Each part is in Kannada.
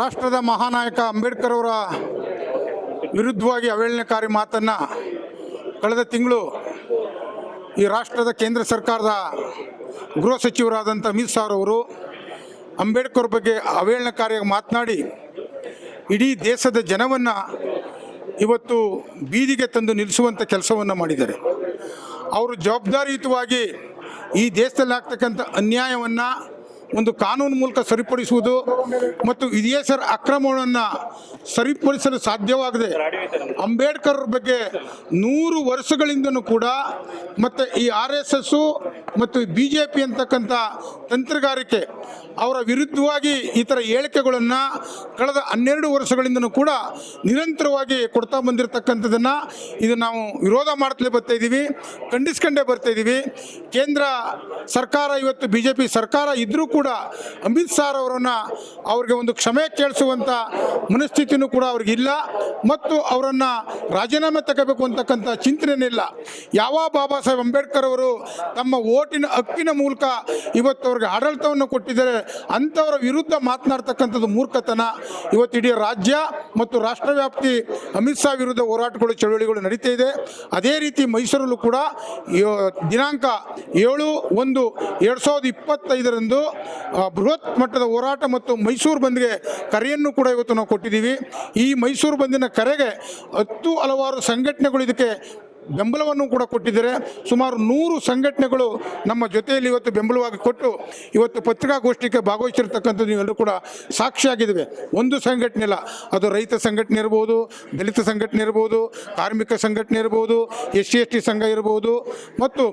ರಾಷ್ಟ್ರದ ಮಹಾನಾಯಕ ಅಂಬೇಡ್ಕರ್ ಅವರ ವಿರುದ್ಧವಾಗಿ ಅವೇಳನಕಾರಿ ಮಾತನ್ನು ಕಳೆದ ತಿಂಗಳು ಈ ರಾಷ್ಟ್ರದ ಕೇಂದ್ರ ಸರ್ಕಾರದ ಗೃಹ ಸಚಿವರಾದಂಥ ಅಮಿತ್ ಶಾ ಅವರು ಅಂಬೇಡ್ಕರ್ ಬಗ್ಗೆ ಅವೇಳನಕಾರಿಯಾಗಿ ಮಾತನಾಡಿ ಇಡೀ ದೇಶದ ಜನವನ್ನು ಇವತ್ತು ಬೀದಿಗೆ ತಂದು ನಿಲ್ಲಿಸುವಂಥ ಕೆಲಸವನ್ನು ಮಾಡಿದ್ದಾರೆ. ಅವರು ಜವಾಬ್ದಾರಿಯುತವಾಗಿ ಈ ದೇಶದಲ್ಲಿ ಆಗ್ತಕ್ಕಂಥ ಅನ್ಯಾಯವನ್ನು ಒಂದು ಕಾನೂನು ಮೂಲಕ ಸರಿಪಡಿಸುವುದು ಮತ್ತು ವಿದೇಶರ ಅಕ್ರಮಗಳನ್ನು ಸರಿಪಡಿಸಲು ಸಾಧ್ಯವಾಗದೆ ಅಂಬೇಡ್ಕರ್ ಬಗ್ಗೆ ನೂರು ವರ್ಷಗಳಿಂದನೂ ಕೂಡ ಮತ್ತು ಈ ಆರ್ ಮತ್ತು ಬಿ ಜೆ ಪಿ ಅಂತಕ್ಕಂಥ ತಂತ್ರಗಾರಿಕೆ ಅವರ ವಿರುದ್ಧವಾಗಿ ಈ ಥರ ಹೇಳಿಕೆಗಳನ್ನು ಕಳೆದ ಹನ್ನೆರಡು ವರ್ಷಗಳಿಂದಲೂ ಕೂಡ ನಿರಂತರವಾಗಿ ಕೊಡ್ತಾ ಬಂದಿರತಕ್ಕಂಥದ್ದನ್ನು ಇದು ನಾವು ವಿರೋಧ ಮಾಡ್ತಲೇ ಬರ್ತಾ ಇದ್ದೀವಿ, ಖಂಡಿಸ್ಕೊಂಡೇ ಬರ್ತಾ ಇದ್ದೀವಿ. ಕೇಂದ್ರ ಸರ್ಕಾರ ಇವತ್ತು ಬಿ ಜೆ ಪಿ ಸರ್ಕಾರ ಇದ್ದರೂ ಕೂಡ ಅಮಿತ್ ಶಾ ಅವರನ್ನು ಅವ್ರಿಗೆ ಒಂದು ಕ್ಷಮೆ ಕೇಳಿಸುವಂಥ ಮನಸ್ಥಿತಿನೂ ಕೂಡ ಅವ್ರಿಗಿಲ್ಲ ಮತ್ತು ಅವರನ್ನು ರಾಜೀನಾಮೆ ತಗೋಬೇಕು ಅಂತಕ್ಕಂಥ ಚಿಂತನೆಯಿಲ್ಲ ಯಾವ ಬಾಬಾ ಸಾಹೇಬ್ ಅಂಬೇಡ್ಕರ್ ಅವರು ತಮ್ಮ ಓಟಿನ ಹಕ್ಕಿನ ಮೂಲಕ ಇವತ್ತು ಅವ್ರಿಗೆ ಆಡಳಿತವನ್ನು ಕೊಟ್ಟಿದ್ದಾರೆ. ಅಂಥವರ ವಿರುದ್ಧ ಮಾತನಾಡ್ತಕ್ಕಂಥದ್ದು ಮೂರ್ಖತನ. ಇವತ್ತು ಇಡೀ ರಾಜ್ಯ ಮತ್ತು ರಾಷ್ಟ್ರವ್ಯಾಪ್ತಿ ಅಮಿತ್ ಶಾ ವಿರುದ್ಧ ಹೋರಾಟಗಳು, ಚಳವಳಿಗಳು ನಡೀತಾ ಇದೆ. ಅದೇ ರೀತಿ ಮೈಸೂರಲ್ಲೂ ಕೂಡ ದಿನಾಂಕ ಏಳು ಒಂದು ಎರಡು ಸಾವಿರದ ಇಪ್ಪತ್ತೈದರಂದು ಬೃಹತ್ ಮಟ್ಟದ ಹೋರಾಟ ಮತ್ತು ಮೈಸೂರು ಬಂದ್ಗೆ ಕರೆಯನ್ನು ಕೂಡ ಇವತ್ತು ನಾವು ಕೊಟ್ಟಿದ್ದೀವಿ. ಈ ಮೈಸೂರು ಬಂದಿನ ಕರೆಗೆ ಹತ್ತು ಹಲವಾರು ಸಂಘಟನೆಗಳು ಇದಕ್ಕೆ ಬೆಂಬಲವನ್ನು ಕೂಡ ಕೊಟ್ಟಿದ್ದಾರೆ. ಸುಮಾರು ನೂರು ಸಂಘಟನೆಗಳು ನಮ್ಮ ಜೊತೆಯಲ್ಲಿ ಇವತ್ತು ಬೆಂಬಲವಾಗಿ ಕೊಟ್ಟು ಇವತ್ತು ಪತ್ರಿಕಾಗೋಷ್ಠಿಗೆ ಭಾಗವಹಿಸಿರ್ತಕ್ಕಂಥದ್ದು ನೀವೆಲ್ಲರೂ ಕೂಡ ಸಾಕ್ಷಿಯಾಗಿದ್ದೇವೆ. ಒಂದು ಸಂಘಟನೆ ಇಲ್ಲ ಅದು ರೈತ ಸಂಘಟನೆ ಇರ್ಬೋದು, ದಲಿತ ಸಂಘಟನೆ ಇರ್ಬೋದು, ಕಾರ್ಮಿಕ ಸಂಘಟನೆ ಇರ್ಬೋದು, ಎಸ್ ಸಿ ಎಸ್ ಟಿ ಸಂಘ ಇರ್ಬೋದು, ಮತ್ತು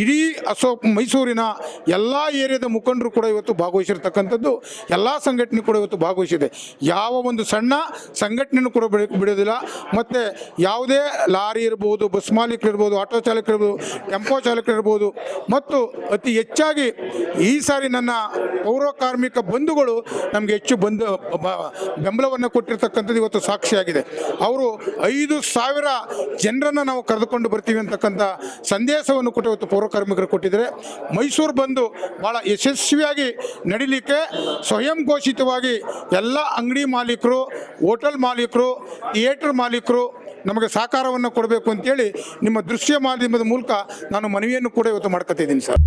ಇಡೀ ಅಸೋ ಮೈಸೂರಿನ ಎಲ್ಲ ಏರಿಯಾದ ಮುಖಂಡರು ಕೂಡ ಇವತ್ತು ಭಾಗವಹಿಸಿರ್ತಕ್ಕಂಥದ್ದು, ಎಲ್ಲ ಸಂಘಟನೆ ಕೂಡ ಇವತ್ತು ಭಾಗವಹಿಸಿದೆ. ಯಾವ ಒಂದು ಸಣ್ಣ ಸಂಘಟನೆಯೂ ಕೂಡ ಬಿಡ, ಬಿಡೋದಿಲ್ಲ. ಮತ್ತು ಯಾವುದೇ ಲಾರಿ ಇರ್ಬೋದು, ಬಸ್ ಮಾಲೀಕರು ಇರ್ಬೋದು ಆಟೋ ಚಾಲಕರು ಇರ್ಬೋದು ಟೆಂಪೋ ಚಾಲಕರು ಇರ್ಬೋದು ಮತ್ತು ಅತಿ ಹೆಚ್ಚಾಗಿ ಈ ಸಾರಿ ನನ್ನ ಪೌರ ಕಾರ್ಮಿಕ ಬಂಧುಗಳು ನಮಗೆ ಹೆಚ್ಚು ಬಂದು ಬೆಂಬಲವನ್ನು ಕೊಟ್ಟಿರ್ತಕ್ಕಂಥದ್ದು ಇವತ್ತು ಸಾಕ್ಷಿಯಾಗಿದೆ. ಅವರು ಐದು ಸಾವಿರ ಜನರನ್ನು ನಾವು ಕರೆದುಕೊಂಡು ಬರ್ತೀವಿ ಅಂತಕ್ಕಂಥ ಸಂದೇಶವನ್ನು ಕೊಟ್ಟು ಇವತ್ತು ಪೌರ ಕಾರ್ಮಿಕರು ಕೊಟ್ಟಿದ್ದಾರೆ. ಮೈಸೂರು ಬಂದು ಭಾಳ ಯಶಸ್ವಿಯಾಗಿ ನಡೀಲಿಕ್ಕೆ ಸ್ವಯಂ ಘೋಷಿತವಾಗಿ ಎಲ್ಲ ಅಂಗಡಿ ಮಾಲೀಕರು, ಹೋಟೆಲ್ ಮಾಲೀಕರು, ಥಿಯೇಟರ್ ಮಾಲೀಕರು ನಮಗೆ ಸಹಕಾರವನ್ನು ಕೊಡಬೇಕು ಅಂತೇಳಿ ನಿಮ್ಮ ದೃಶ್ಯ ಮಾಧ್ಯಮದ ಮೂಲಕ ನಾನು ಮನವಿಯನ್ನು ಕೂಡ ಇವತ್ತು ಮಾಡ್ಕೊತಿದ್ದೀನಿ ಸರ್.